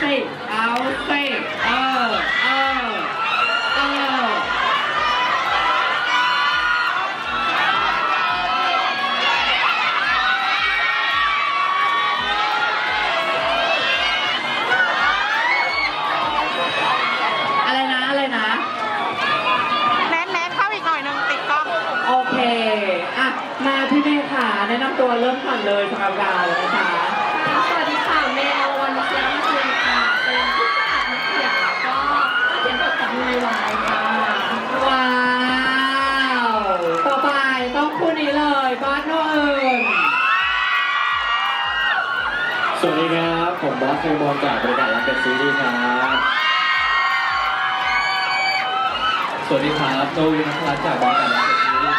สิเอาสิเออเออเอ รับผมบอสเฟย์บอลจากบริการรักเดอะซีรีส์ครับ สวัสดีครับโนวินทรัตน์จากบริการรักเดอะซีรีส์ครั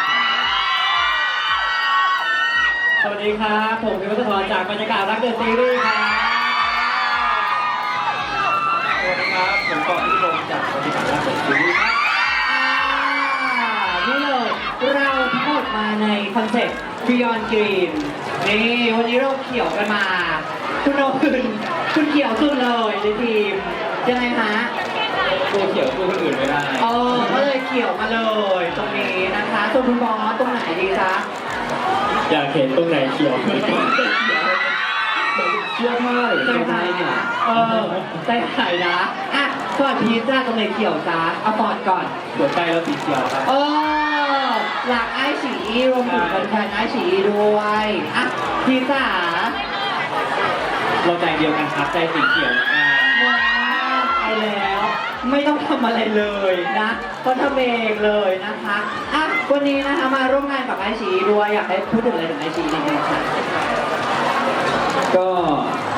บสวัสดีครับ ผมพิวัฒน์ธรจากบรรยากาศรักเดอะซีรีส์ครับสวัสดีครับ ผมกอบพิรมจากบรรยากาศรักเดอะซีรีส์ครับนี่เลยเราทั้งหมดมาในคอนเซ็ปต์ Beyond Green นี่วันนี้เราเขียวกันมา คุณโนอื่นคุณเขียวสุดเลยในทีมยังไงฮะตัวเขียวตัวคนอื่นไม่ได้เออก็เลยเขียวมาเลยตรงนี้นะคะส่วนคุณบอสตรงไหนดีจ๊ะอยากเห็นตรงไหนเขียวเชื่อมากเลยใจหายนะเออใจหายนะอะก่อนพีชจ้าตรงไหนเขียวจ้าเอาปอดก่อนหัวใจเราสีเขียวครับเออหลักไอฉีอีรวมถึงแฟนๆไอฉีอีด้วยอะพีชจ๋า เราใจเดียวกันครับใจสีเขียวเหมือนกันว้าวเอาแล้ว ไม่ต้องทำอะไรเลยนะก็ทำเองเลยนะคะอะวันนี้นะคะมาร่วมงานกับไอฉีด้วยอยากให้พูดถึงอะไรถึงไอฉีนิดนึงค่ะ ก็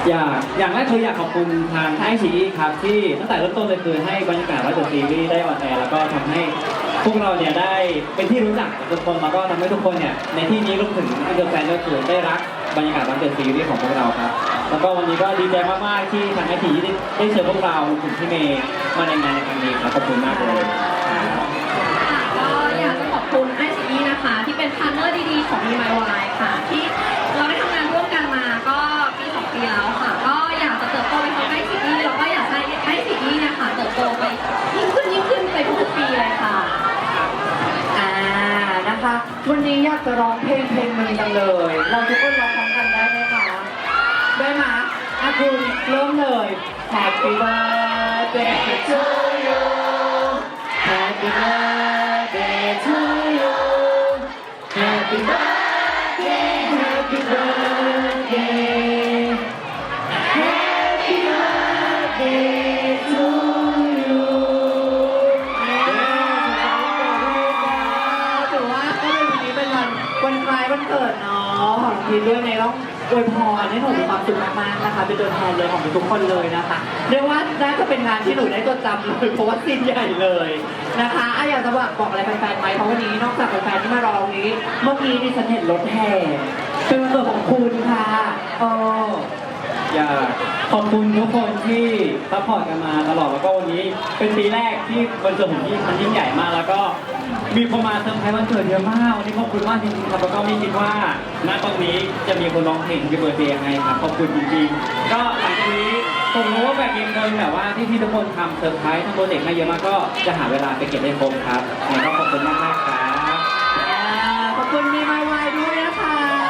อยากอย่างแรกคืออยากขอบคุณทางไอซีครับที่ตั้งแต่เริ่มต้นเลยคือให้บรรยากาศวัดเดอะซีรีส์ได้ออนแอร์แล้วก็ทำให้พวกเราเนี่ยได้เป็นที่รู้จักกับทุกคนแล้วก็ทำให้ทุกคนเนี่ยในที่นี้รวมถึงเตอร์แฟนก็คือได้รักบรรยากาศวัดเดอะซีรีส์ของพวกเราครับ แล้วก็วันนี้ก็ดีใจมากๆที่ทางไอซีได้ได้เชิญพวกเรารวมถึงพี่เมย์มาในงานในครั้งนี้ครับขอบคุณมากเลยค่ะก็อยากจะขอบคุณไอซีนะคะ ที่เป็นพาร์ทเนอร์ดีๆของมีไมวายค่ะ ที่เราได้ทำงานร่วมกันมาก็ปีสองปีแล้วค่ะ ก็อยากจะเติบโตไปทางไอซีแล้วก็อยากให้ไอซีเนี่ยค่ะเติบโตไปยิ่งขึ้นยิ่งขึ้นไปทุกๆปีเลยค่ะอ่านะคะ วันนี้อยากจะร้องเพลงเพลงหนึ่งจังเลย เราทุกคนร้องพร้อมกันได้ไหมคะ ได้ไหมอะคุณเริ่มเลย Happy birthday to you Happy birthday to you Happy birthday Happy birthday Happy birthday to you ถือว่าก็เป็นวันนี้เป็นวันวันคล้ายวันเกิดเนาะของพีด้วยในต้อง อวยพรให้หนูมีความสุขมากๆนะคะเป็นตัวแทนเลยของทุกคนเลยนะคะ เรียกว่าน่าจะเป็นงานที่หนูได้จดจำเลยเพราะว่าซีนใหญ่เลยนะคะอะอยากจะบอกบอกอะไรแฟนๆไหมเพราะวันนี้นอกจากแฟนๆที่มารอตรงนี้ เมื่อกี้ดิฉันเห็นรถแห่เป็นวันเกิดของคุณค่ะเออ อยากขอบคุณทุกคนที่ซัพพอร์ตกันมาตลอดแล้วก็วันนี้เป็นปีแรกที่วันเกิดผมที่มันยิ่งใหญ่มากแล้วก็มีคนมาเซอร์ไพรส์วันเกิดเยอะมากวันนี้ขอบคุณมากจริงๆครับแล้วก็ไม่คิดว่าณตรงนี้จะมีคนร้องเพลงที่เบอร์เดย์ให้ครับขอบคุณจริงๆก็หลังจากนี้ผมรู้ว่าแบบมีเงินแบบว่าที่ที่ทุกคนทำเซอร์ไพรส์ทำโปรเจกต์ให้เยอะมากก็จะหาเวลาไปเก็บให้ครบครับยังไงก็ขอบคุณมากๆครับอ่าขอบคุณมีไมวายด้วยนะคะ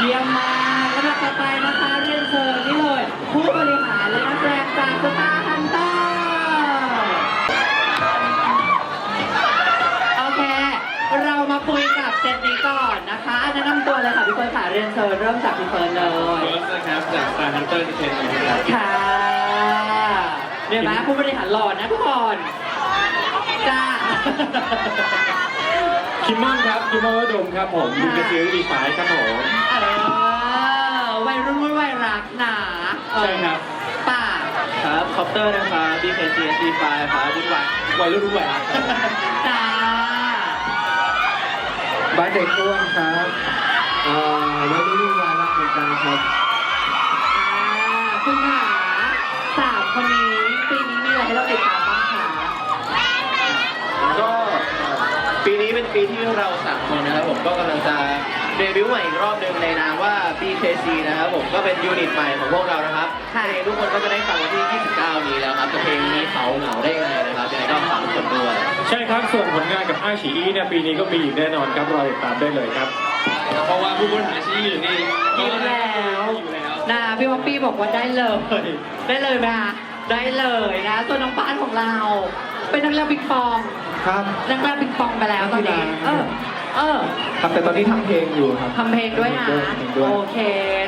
เยี่ยมมากลำดับต่อไปนะคะเรียนเชิญนี่เลยผู้บริหารและนักแสดงจากสตาร์ฮันเตอร์โอเค เรามาคุยกับเซตนี้ก่อนนะคะแนะนำตัวเลยค่ะพี่เฟิร์นค่ะเรียนเชิญเริ่มจากพี่เฟิร์นเลย เฟิร์สนะครับจาก Star Hunter Entertainment ครับค่ะเดี๋ยวนะผู้บริหารหล่อนะทุกคนจ้า คิมมอนครับคิมมอนวดมครับผมยูเกซีรีส์สายครับผม เออวัยรุ่นวัยวัย รักหนาเออใช่ครับป่าครับคอปเตอร์นะครับ BKCSD5 ครับวุ่นวายวัยรุ่นรุ่นวัยรักจ้าบ้านเด็กอ้วนครับเอ่อวัยรุ่นวายรักเหมือนกันครับอ่าคุณขาสามคนนี้ปีนี้มีอะไรให้เราติดตามบ้างคะก็ปีนี้เป็นปีที่เราสามคนนะครับผมก็กำลังจะ เดบิวต์ใหม่อีกรอบหนึ่งในนามว่า BKC นะครับผมก็เป็นยูนิตใหม่ของพวกเรานะครับค่ะเพลงทุกคนก็จะได้ฟังวันที่ 29 นี้แล้วครับแต่เพลงนี้เขาเหงาได้ยังไงนะครับยังไงก็ฝากทุกคนด้วยใช่ครับส่วนผลงานกับไอฉีอีเนี่ยปีนี้ก็มีอีกแน่นอนครับรอติดตามได้เลยครับ เพราะว่าผู้บริหารชีอยู่นี่อยู่แล้วอยู่แล้วนะพี่ป๊อปปี้บอกว่าได้เลย ได้เลยไหมคะได้เลยนะส่วนน้องป้านของเรา เป็นนักเล่นปิงปองครับนักเล่นปิงปองไปแล้วตอนนี้เออ เออครับแต่ตอนนี้ทำเพลงอยู่ครับ ทำเพลงด้วยนะเพลงด้วย โอเค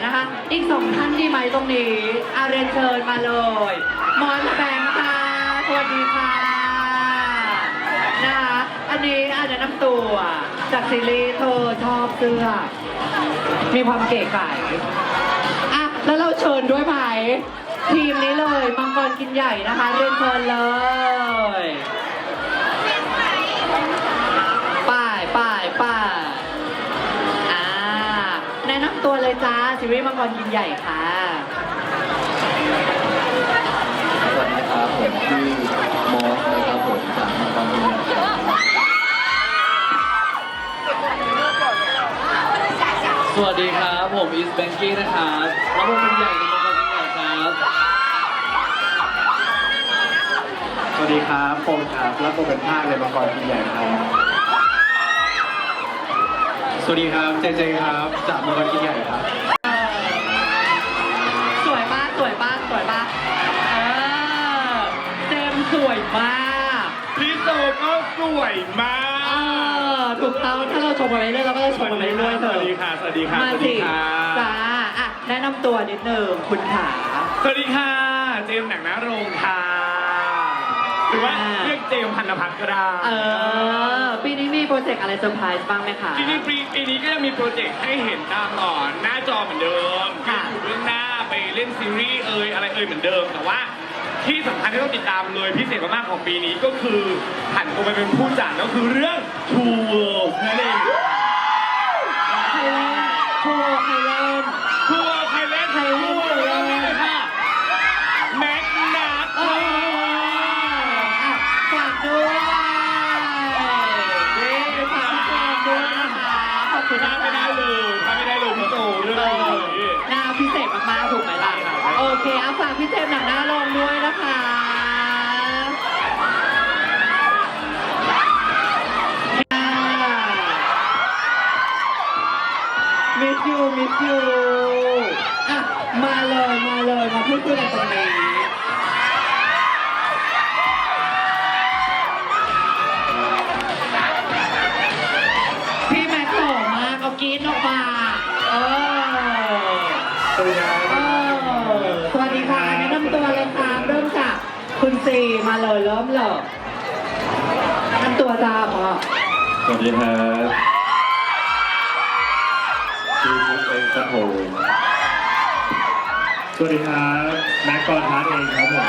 นะคะ อีกสองท่านที่ไหมตรงนี้อาเรียนเชิญมาเลยมอนแบงค์ค่ะสวัสดีค่ะนะคะอันนี้อาจจะนำตัว จากซีรีส์เธอชอบเสื้อ มีความเก๋ไก่อะแล้วเราเชิญด้วยไหมทีมนี้เลยมังกรกินใหญ่นะคะเรียนเชิญเลย เลยจ้าซีรีส์มังกรกินใหญ่ค่ะ สวัสดีครับผมชื่อมอสนะครับผมจากมังกรบินสวัสดีครับ ผมอีสแบงกี้นะครับแล้วผมเป็นใหญ่ในมังกรบินใหญ่ครับ สวัสดีครับโฟมครับแล้วผมเป็นภาคในมังกรบินใหญ่ครับ สวัสดีครับเจเจครับจากมังกรบินใหญ่ครับสวยมากสวยมากสวยมากเออเจมส์สวยมากพี่โตก็สวยมาเออถูกต้องถ้าเราชมมาเรื่อยๆเราก็จะชมมาเรื่อยๆเถสวัสอะดีค่ะ สวัสดีค่ะ มาสวัสสิดีค่ะ จ้าอะแนะนำตัวนิดนึงคุณขาสวัสดีค่ะ เจมส์หนังหน้าโรงค่ะ หรือว่าเรียกเจมส์พันธพัฒน์ก็ได้เออปีนี้มีโปร เจกต์อะไรเซอร์ไพรส์บ้างไหมคะ จริงๆปีปีนี้ก็ยังมีโปรเจกต์ให้เห็นตามต่อหน้าจอเหมือนเดิมค่ะอยู่เบื้องหน้าไปเล่นซีรีส์เอ่ยอะไรเอ่ยเหมือนเดิม แต่ว่าที่สำคัญที่ต้องติดตามเลยพิเศษมากๆของปีนี้ก็คือหันตัวไปเป็นผู้จัดก็คือเรื่อง Two Worlds นั่นเอง ใครเล่นโชว์ใครเล่น ถ้านะไม่ได้เลยถ้าไม่ได้เลยพี่โตเรื่องนี้หน้าพิเศษมากๆถูกไหมล่ะ โอเคเอาฝากพี่เจมส์หนังหน้าลงด้วยนะคะ มิสยูมิสยูอะ มาเลย มาเลย มาพูดคุยกันตรงนี้ รีดออกมาเออสวัสดีครับเออสวัสดีค่ะแนะนำตัวเลยค่ะเริ่มจากคุณซีมาเลยเริ่มเลยแนะนำตัวจ้าพอสวัสดีครับชื่อมุกเองครับผมสวัสดีครับแม็กกอนทาร์เองครับผม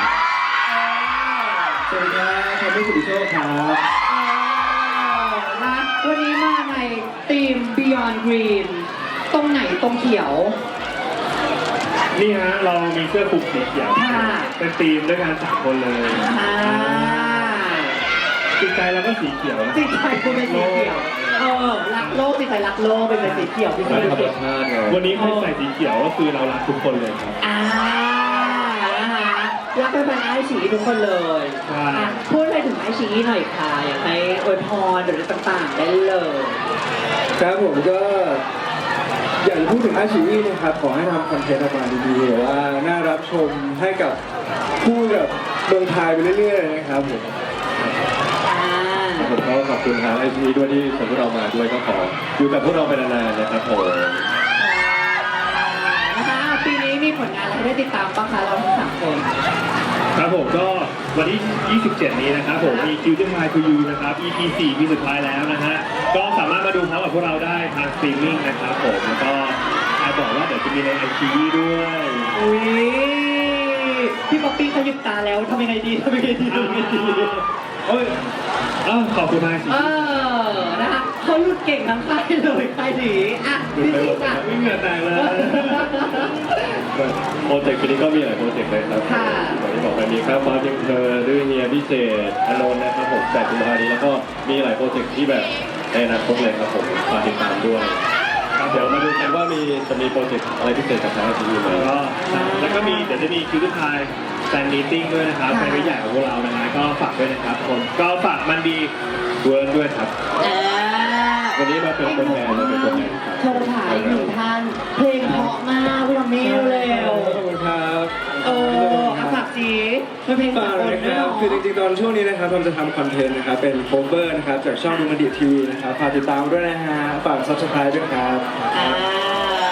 สวัสดีครับผมเป็นสุริโชคครับเออน วันนี้มาในทีม Beyond Green ตรงไหนตรงเขียว นี่ฮะเรามีเสื้อคลุมสีเขียวค่ะ เป็นทีมด้วยกันสามคนเลยอ่าจิตใจเราก็สีเขียวนะจิตใจคุณเป็นสีเขียว เออ รักโลกจิตใจรักโลกเป็นสีเขียวพี่สีเขียววันนี้ใครใส่สีเขียวก็คือเรารักทุกคนเลยครับ อ่านะคะ รักเป็นแฟนไอชีทุกคนเลยใช่ อะพูดอะไรถึงไอชีหน่อยค่ะ อยากให้อวยพรหรือต่างๆ ได้เลย ครับผมก็อยากจะพูดถึงอาชีวีนะครับ ขอให้ทำคอนเทนต์ออกมาดีๆแบบว่าน่ารับชมให้กับผู้กับเมืองไทยไปเรื่อยๆนะครับผมอ่า ผมก็ขอบคุณทางไอพีด้วยที่เชิญพวกเรามาด้วยก็ขออยู่กับพวกเราไปนานๆนะครับผมนะคะปีนี้มี ผลงานอะไรให้ได้ติดตามบ้างคะเราทั้งสามคนครับผมก็วันที่ 27 นี้นะครับผมมี q ิวเจอร์ไมทูยูนะครับ EP 4มีสุดท้ายแล้วนะฮะก็สามารถมาดูพร้อมกับพวกเราได้ทางสตรีมมิ่งนะครับผมแล้วก็ใครบอกว่าเดี๋ยวจะมีในไอชีด้วยอุ้ยพี่ป๊อปปี้เขาหยิบตาแล้วทำยังไงดีทำยังไงดีทำยังไงดีเอ้ยเอ้าขอบคุณมากสิ เออนะคะ เขาหลุดเก่งทั้งค่ายเลยค่ายนี้อะดูพี่ไปหมสิดค่ะ ไม่เหงื่อแตกเลยโปรเจกต์ปีนี้ก็มีหลายโปรเจกต์เลยครับค่ะ อย่างที่บอกไปมีข้าวฟ้าเพียงเธอด้วยเนียพิเศษอานนท์นะครับผมแปดกุมภาพันธ์นี้แล้วก็มีหลายโปรเจกต์ที่แบบในอนาคตเลยครับผมฝากติดตามด้วยครับเดี๋ยวมาดูกันว่ามีจะมีโปรเจกต์อะไรพิเศษจากทางไอทีวีไหมก็แล้วก็มีเดี๋ยวจะมีคิวทูพายแฟนมีติ้งด้วยนะครับค่ะ แฟนมิตรใหญ่ของพวกเรานะฮะก็ฝากด้วยนะครับผมก็ฝากมันดีเวิร์ดด้วยครับ เออ วันนี้มาเป็นตัวแทนมาเป็นตัวแทนครับโชว์ถ่ายหนึ่งท่าน เพลงเพราะมากพี่ทอมมี่เร็วขอบคุณครับๆเออเอาฝากสีเป็นเพลงฝาสากกเลลยคด้วยรัเนาะบคือจริงๆตอนช่วงนี้นะครับเราจะทำคอนเทนต์นะครับเป็นโคเวอร์นะครับจากช่องดูมันดีทีวีนะครับฝากติดตามด้วยนะฮะฝากซับสไครต์ด้วยครับอ่า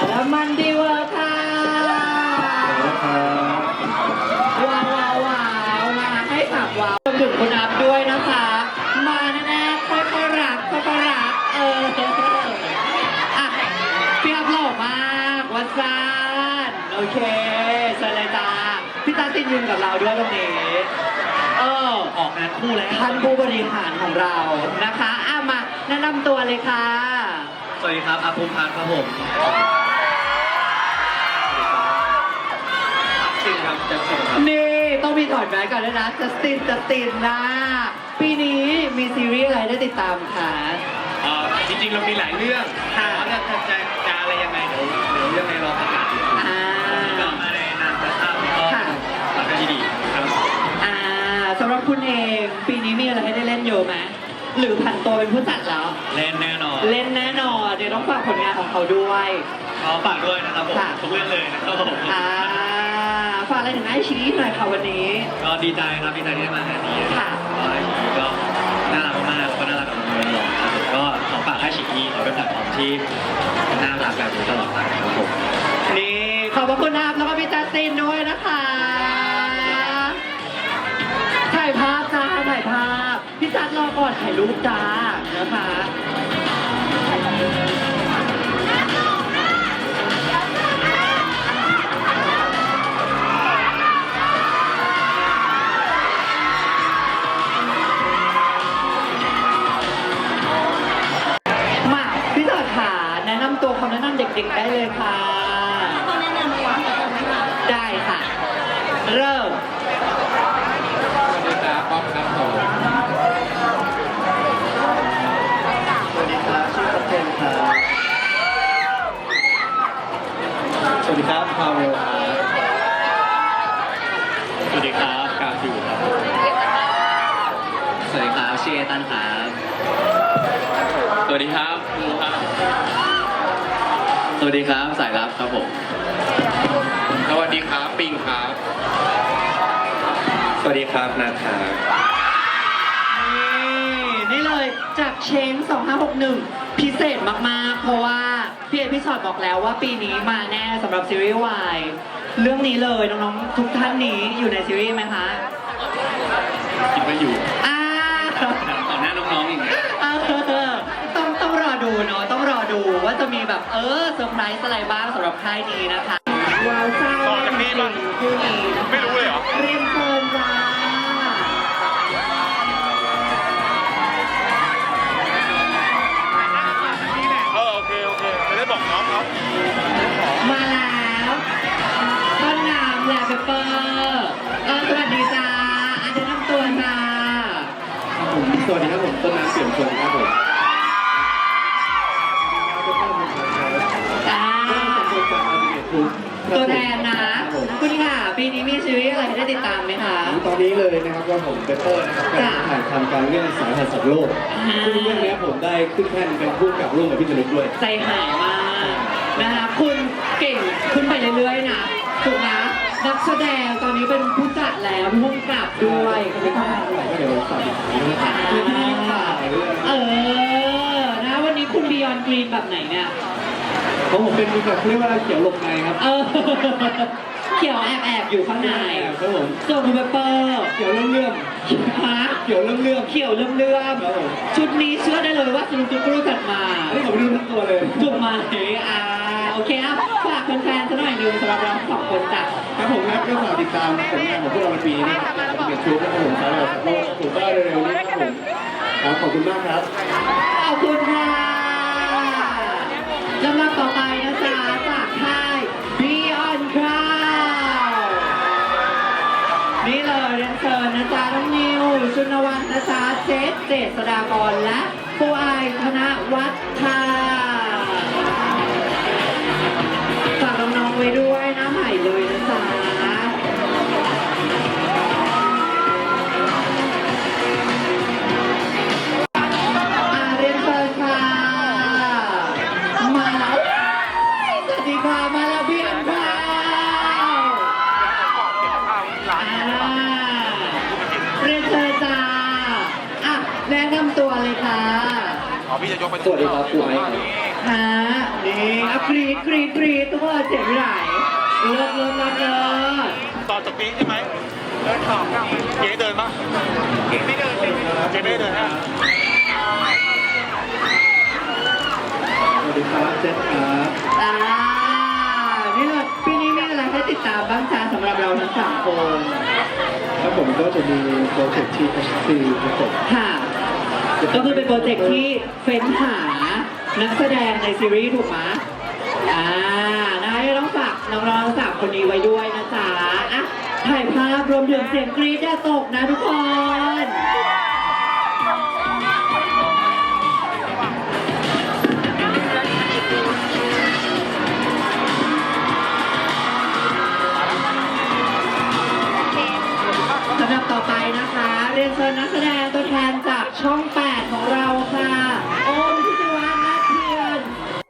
แล้วมันดีเวอ เคเชิญเลยจ้าพี่ตาตินยืนกับเราด้วยตรงนี้เออออกงานคู่แล้วท่านผู้บริหารของเรานะคะอะมาแนะนำตัวเลยค่ะ สวัสดีครับอาภูมิพัฒน์ครับผมจริงครับจะส่งครับ นี่ต้องมีถอดแมสก่อนด้วยนะจัสตินจัสตินนะปีนี้มีซีรีส์อะไรได้ติดตามคะเอ่อจริงๆเรามีหลายเรื่องค่ะว่าจะจะจะอะไรยังไงเดี๋ยวเดี๋ยวเรื่องในรอประกาศ อ่า ก็มาในนามกระทำก็ ค่ะ ฝากกันที่ดีครับ อ่า สำหรับคุณเองปีนี้มีอะไรให้ได้เล่นเยอะไหมหรือผันตัวเป็นผู้จัดแล้ว เล่นแน่นอนเล่นแน่นอนเดี๋ยวต้องฝากผลงานของเขาด้วย ขอฝากด้วยนะครับผมค่ะ ทุกเรื่องเลยนะครับผมอ่าฝากอะไรถึงไอชีหน่อยค่ะวันนี้ ก็ดีใจครับดีใจที่ได้มางานนี้นะค่ะ ก็ไอชีก็น่ารักมากๆแล้วก็น่ารักกับน้องๆน้องๆครับผมก็ขอฝากไอชีขอเป็นแพลตฟอร์มที่น่ารักแบบนี้ตลอดไปครับผม นี่ขอบพระคุณนะครับแล้วก็พี่จัสตินด้วยนะคะายรูปจ้านะคะมาพี่จัดขาแนะนำตัวคำแนะนำเด็กๆได้เลยค่ะต้องแนะนำว่าจะเป็นค่ะได้ค่ะ เริ่ม สวัสดีครับป๊อปครับผม สวัสดีครับชื่อคเทนครับ สวัสดีครับพาเวลครับ สวัสดีครับกาฟิวครับ สวัสดีครับชื่อเอตันครับส วัสดีครับครูครับ สวัสดีครับสายลับครับผม สวัสดีครับปิงครับ สวัสดีครับนัทครับนี่นี่เลยจากเชง2561 พิเศษมากๆ เพราะว่าพี่เอพี่ชอตบอกแล้วว่าปีนี้มาแน่สำหรับซีรีส์วายเรื่องนี้เลยน้องๆทุกท่านนี้อยู่ในซีรีส์ไหมคะ คิดว่าอยู่ อ่า ต่อหน้าน้องๆอีกนะ เออต้องต้องรอดูเนาะต้องรอ ดูว่าจะมีแบบเออเซอร์ไพรส์อะไรบ้างสำหรับค่ายนี้นะคะว้าวซ่าต่อจากนี้ป่ะคู่นี้นะคะไม่รู้เลยเหรอเรียนเชิญจ้าเออโอเคโอเคจะได้บอกน้องเขามาแล้วต้นน้ำแลเปเปอร์เออสวัสดีจ้าอาจจะนำตัวจ้าผมสวัสดีครับผมต้นน้ำเปี่ยมชนครับผม ตัวแทนนะ คุณค่ะ ปีนี้มีซีรีส์อะไรให้ได้ติดตามไหมคะ ตอนนี้เลยนะครับว่าผมเปเปอร์นะครับกำลังถ่ายทำการเรื่องสายหัสสัตว์โลกอ่าซึ่งเรื่องนี้ผมได้ขึ้นแท่นเป็นผู้กำกับร่วมกับพี่จนุกด้วย ใจหายมากนะคะคุณเก่งขึ้นไปเรื่อยๆนะถูกนะนักแสดงตอนนี้เป็นผู้จัดแล้วผู้กำกับด้วยไม่ต้องเท่าไหร่ก็เดี๋ยวฝากติดตามด้วยนะครับเรื่องที่ฝากเรื่องเออนะวันนี้คุณบียอนกรีนแบบไหนเนี่ย ของผมเป็นแบบเรียกว่าเขียวหลบในครับเออเขียวแอบแอบๆอยู่ข้างในครับผมส่วนคุณเปเปอร์เขียวเรื่องเรื่องฮะเขียวเรื่องเรื่องเขียวเลื่อมครับผมๆชุดนี้เชื่อได้เลยว่าคุณจุกรู้จักมาอันนี้ผมดูทั้งตัวเลย ถูกไหมอ่าโอเคอะฝากแฟนๆสักหน่อยหนึงสำหรับเราสองคนจ้ะ ครับผมครับก็ฝากติดตามผลงานของพวกเราในปีนี้นะครับเป็นเกียรติชุดนะครับผมสายหัสสัตว์โลกผมก็เร็วๆนี้ครับผมครับขอบคุณมากครับ ขอบคุณค่ะลำดับต่อไป นะคะเจสเจษฎากรและปูอายธนวัฒน์ค่ะ จะยกไปสวัสดีครับคุณไอซ์ครับฮะนี่อะกรีดกรีดกรีดทุกคนเสียงไหลเลิศเลิศเลิศเลิศต่อจากปีใช่ไหมเดินขอบเก๋เดินปะเก๋ไม่เดินเก๋ไม่เดินฮะสวัสดีครับเจษครับอ่านี่เลยปีนี้มีอะไรให้ติดตามบ้างจ้าสำหรับเราทั้งสามคนแล้วผมก็จะมีโปรเจกต์ที่ HC ครับผมค่ะ ก็คือเป็นโปรเจกต์ที่เฟ้นหานักแสดงในซีรีส์ถูกไหมอ่านะคะก็ต้องฝากน้องๆสามคนนี้ไว้ด้วยนะจ๊ะอะถ่ายภาพรวมถึงเสียงกรี๊ดอย่าตกนะทุกคนสำหรับต่อไปนะคะ เรียนเชิญนักแสดงตัวแทน ช่อง 8 ของเราค่ะ